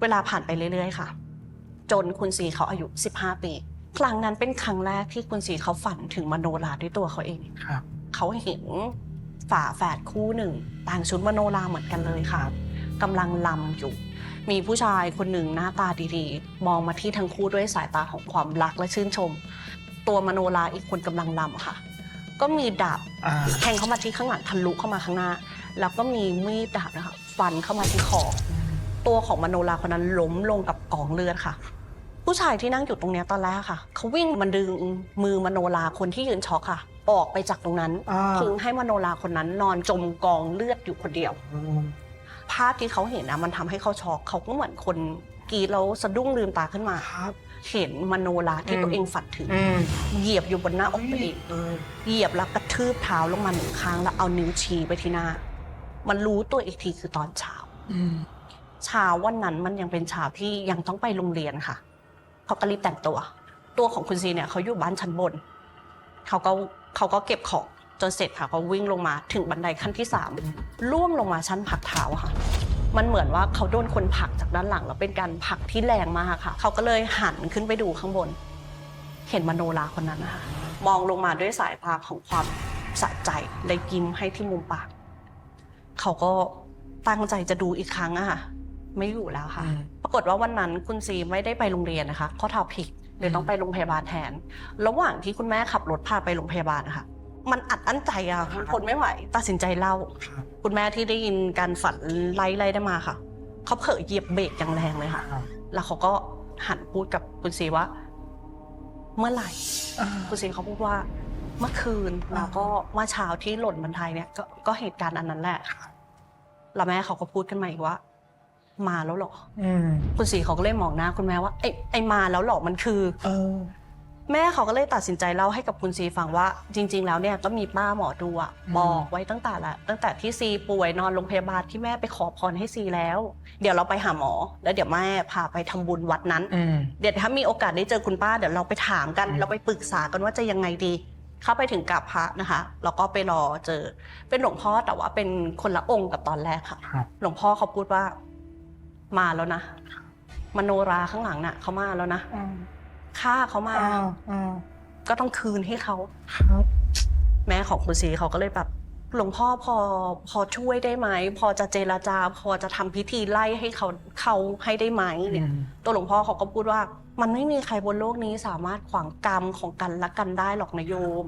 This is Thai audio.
เวลาผ่านไปเรื่อยๆ ค่ะ จนคุณซีเขาอายุ 15 ปี ครั้งนั้นเป็นครั้งแรกที่คุณซีเขาฝันถึงมโนราด้วยตัวเขาเองครับ เขาเห็นฝาแฝดคู่หนึ่งต่างชุดมโนราเหมือนกันเลยค่ะกำลังลำอยู่ มีผู้ชายคนหนึ่งหน้าตาดีๆ มองมาที่ทั้งคู่ด้วยสายตาของความรักและชื่นชม ตัวมโนราอีกคนกำลังลำค่ะ ก็มีดาบอ่าแทงเข้ามาที่ข้างหลังทะลุเข้ามาข้างหน้า แล้วก็มีมีดดาบนะคะฟันเข้ามาที่คอ ตัวของมโนราคนนั้นล้มลงกับกองเลือดค่ะ ผู้ชายที่นั่งอยู่ตรงเนี้ยตอนแรกค่ะเขาวิ่งมันดึงมือมโนราคนที่ยืนช็อกค่ะ ออกไปจากตรงนั้นอ่า ทิ้งให้มโนราคนนั้นนอนจมกองเลือดอยู่คนเดียวอืมภาพที่เขาเห็นนะมันทำให้เขาช็อกเขาก็เหมือนคนกรีดแล้วสะดุ้งลืมตาขึ้นมา ครับ เห็นมโนราที่อืม ตัวเองฝันถึง อืมเหยียบอยู่บนหน้าอกตัวเอง เออเหยียบแล้วกระทืบเท้าลงมาหนึ่งครั้งแล้วเอานิ้วชี้ไปที่หน้า มันรู้ตัวอีกทีคือตอนเช้า อืม เช้าวันนั้นมันยังเป็นเช้าที่ยังต้องไปโรงเรียนค่ะเขาก็รีบแต่งตัว ตัวของคุณซีเนี่ยเขาอยู่บ้านชั้นบนเขาก็เขาก็เก็บของจนเสร็จค่ะเขาวิ่งลงมาถึงบันไดขั้นที่สามล่วงลงมาชั้นผักเท้าค่ะ มันเหมือนว่าเขาโดนคนผักจากด้านหลังแล้วเป็นการผักที่แรงมากค่ะ เขาก็เลยหันขึ้นไปดูข้างบน เห็นมโนราคนนั้นนะคะมองลงมาด้วยสายตาของความสะใจเลยยิ้มให้ที่มุมปาก เขาก็ตั้งใจจะดูอีกครั้งอะค่ะ ไม่อยู่แล้วค่ะอืมปรากฏว่าวันนั้นคุณซีไม่ได้ไปโรงเรียนนะคะข้อเท้าพลิกเลยต้องไปโรงพยาบาลแทน ระหว่างที่คุณแม่ขับรถพาไปโรงพยาบาลนะคะมันอัดอั้นใจอะมันทนไม่ไหว ตัดสินใจเล่าครับคุณแม่ที่ได้ยินการฝันไล่ไล่ได้มาค่ะ เขาเผลอเหยียบเบรกอย่างแรงเลยค่ะครับแล้วเขาก็หันพูดกับคุณซีว่า เมื่อไหร่อ่าคุณซีเขาพูดว่า เมื่อคืนอ่าแล้วก็เมื่อเช้าที่หล่นบันไดเนี่ยก็ก็เหตุการณ์อันนั้นแหละแล้วแม่เขาก็พูดขึ้นมาอีกว่า มาแล้วเหรออืมคุณสีเขาก็เลยมองหน้าคุณแม่ว่าไอ้ไอ้มาแล้วเหรอมันคือเออแม่เขาก็เลยตัดสินใจเล่าให้กับคุณซีฟังว่า จริง ๆ แล้วเนี่ยก็มีป้าหมอดูอะอืมบอกไว้ตั้งแต่ละตั้งแต่ที่ซีป่วยนอนโรงพยาบาลที่แม่ไปขอพรให้ซีแล้ว เดี๋ยวเราไปหาหมอ แล้วเดี๋ยวแม่พาไปทำบุญวัดนั้นอืมเดี๋ยวถ้ามีโอกาสได้เจอคุณป้าเดี๋ยวเราไปถามกันอืมเราไปปรึกษากันว่าจะยังไงดีเข้าไปถึงกับพระนะคะแล้วก็ไปรอเจอ เป็นหลวงพ่อแต่ว่าเป็นคนละองค์กับตอนแรกค่ะครับหลวงพ่อเขาพูดว่า มาแล้วนะมโนราข้างหลังน่ะเขามาแล้วนะอ่าฆ่าเขามาอ่าอ่าก็ต้องคืนให้เขา ครับแม่ของคุณศรีเขาก็เลยแบบหลวงพ่อพอพอช่วยได้ไหม พอจะเจรจา พอจะทำพิธีไล่ให้เขาเขาให้ได้ไหมเนี่ยอืมตัวหลวงพ่อเขาก็พูดว่า มันไม่มีใครบนโลกนี้สามารถขวางกรรมของกันและกันได้หรอกนะโยม